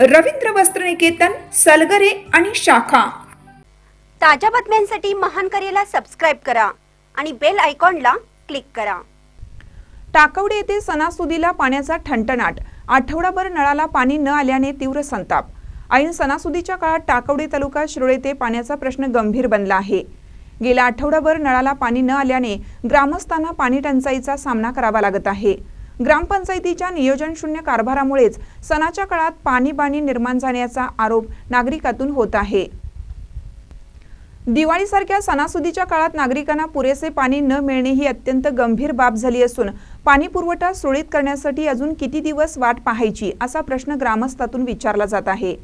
रवींद्र वस्त्रनिकेतन सलगरे आणि शाखा. ताज्या बातम्यांसाठी महान करेला सबस्क्राईब करा आणि बेल आयकॉनला क्लिक करा. टाकवडे येथे सणासुदीला पाण्याचा ठणठणाट. आठवडाभर नळाला पाणी न आल्याने तीव्र संताप. ऐन सणासुदीच्या काळात टाकवडे तालुका शिरोळ येथे पाण्याचा प्रश्न गंभीर बनला आहे. गेल्या आठवडाभर नळाला पाणी न आल्याने ग्रामस्थांना पाणी टंचाईचा सामना करावा लागत आहे. ग्रामपंचायतीच्या नियोजनशून्य कारभारामुळेच सणाच्या काळात पाणीबाणी निर्माण झाल्याचा आरोप नागरिकातून होत आहे. दिवाळीसारख्या सणासुदीच्या काळात नागरिकांना पुरेसे पाणी न मिळणे ही अत्यंत गंभीर बाब झाली असून पाणी पुरवठा सुरळीत करण्यासाठी अजून किती दिवस वाट पाहायची असा प्रश्न ग्रामस्थातून विचारला जात आहे.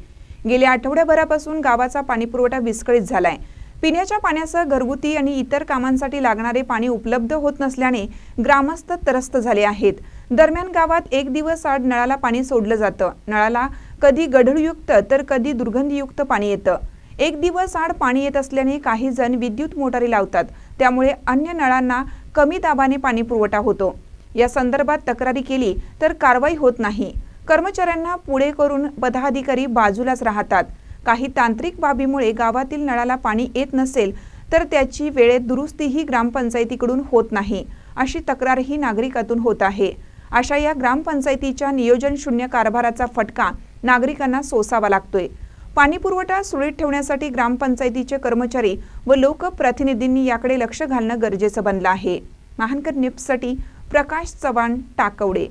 गेल्या आठवड्याभरापासून गावाचा पाणीपुरवठा विस्कळीत झालाय. पिण्याच्या पाण्यासह घरगुती आणि इतर कामांसाठी लागणारे पाणी उपलब्ध होत नसल्याने ग्रामस्थ त्रस्त झाले आहेत. दरम्यान गावात एक दिवस आड नळाला पाणी सोडलं जातं. नळाला कधी गढळयुक्त तर कधी दुर्गंधीयुक्त पाणी येतं. एक दिवस आड पाणी येत असल्याने काही जण विद्युत मोटारी लावतात. त्यामुळे अन्य नळांना कमी दाबाने पाणी पुरवठा होतो. या संदर्भात तक्रारी केली तर कारवाई होत नाही. कर्मचाऱ्यांना पुढे करून पदाधिकारी बाजूलाच राहतात. काही तांत्रिक बाबीमुळे गावातील नळाला पाणी येत नसेल तर त्याची वेळेत दुरुस्तीही ग्रामपंचायतीकडून होत नाही अशी तक्रारही नागरिकातून होत आहे. अशा या ग्रामपंचायतीच्या नियोजन शून्य कारभाराचा फटका नागरिकांना सोसावा लागतोय. पाणी पुरवठा सुरळीत ठेवण्यासाठी ग्रामपंचायतीचे कर्मचारी व लोकप्रतिनिधींनी याकडे लक्ष घालणं गरजेचं बनलं आहे. महानकर न्यूजसाठी प्रकाश चव्हाण टाकवडे.